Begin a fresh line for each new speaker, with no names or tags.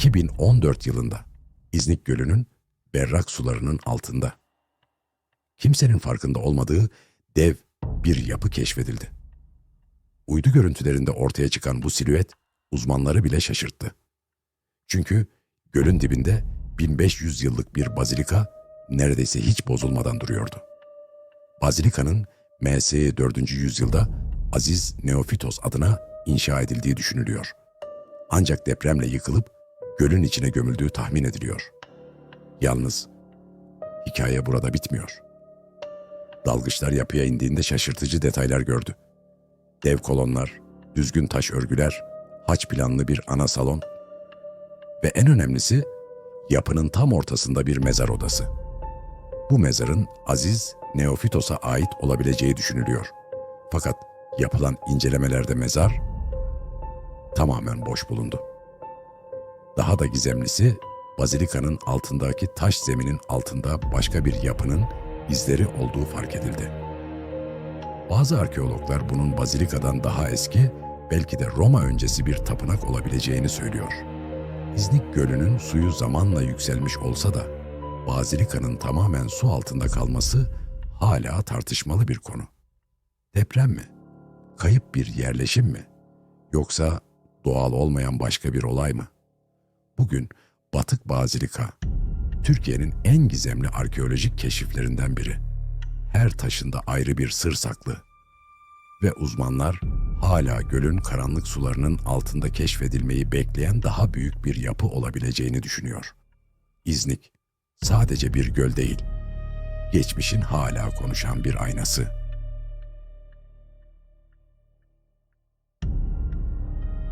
2014 yılında İznik Gölü'nün berrak sularının altında kimsenin farkında olmadığı dev bir yapı keşfedildi. Uydu görüntülerinde ortaya çıkan bu silüet uzmanları bile şaşırttı. Çünkü gölün dibinde 1500 yıllık bir bazilika neredeyse hiç bozulmadan duruyordu. Bazilikanın M.S. 4. yüzyılda Aziz Neofitos adına inşa edildiği düşünülüyor. Ancak depremle yıkılıp gölün içine gömüldüğü tahmin ediliyor. Yalnız hikaye burada bitmiyor. Dalgıçlar yapıya indiğinde şaşırtıcı detaylar gördü. Dev kolonlar, düzgün taş örgüler, haç planlı bir ana salon ve en önemlisi yapının tam ortasında bir mezar odası. Bu mezarın Aziz Neofitos'a ait olabileceği düşünülüyor. Fakat yapılan incelemelerde mezar tamamen boş bulundu. Daha da gizemlisi bazilikanın altındaki taş zeminin altında başka bir yapının izleri olduğu fark edildi. Bazı arkeologlar bunun bazilikadan daha eski, belki de Roma öncesi bir tapınak olabileceğini söylüyor. İznik Gölü'nün suyu zamanla yükselmiş olsa da bazilikanın tamamen su altında kalması hala tartışmalı bir konu. Deprem mi? Kayıp bir yerleşim mi? Yoksa doğal olmayan başka bir olay mı? Bugün Batık Bazilika, Türkiye'nin en gizemli arkeolojik keşiflerinden biri. Her taşında ayrı bir sır saklı. Ve uzmanlar hala gölün karanlık sularının altında keşfedilmeyi bekleyen daha büyük bir yapı olabileceğini düşünüyor. İznik sadece bir göl değil, geçmişin hala konuşan bir aynası.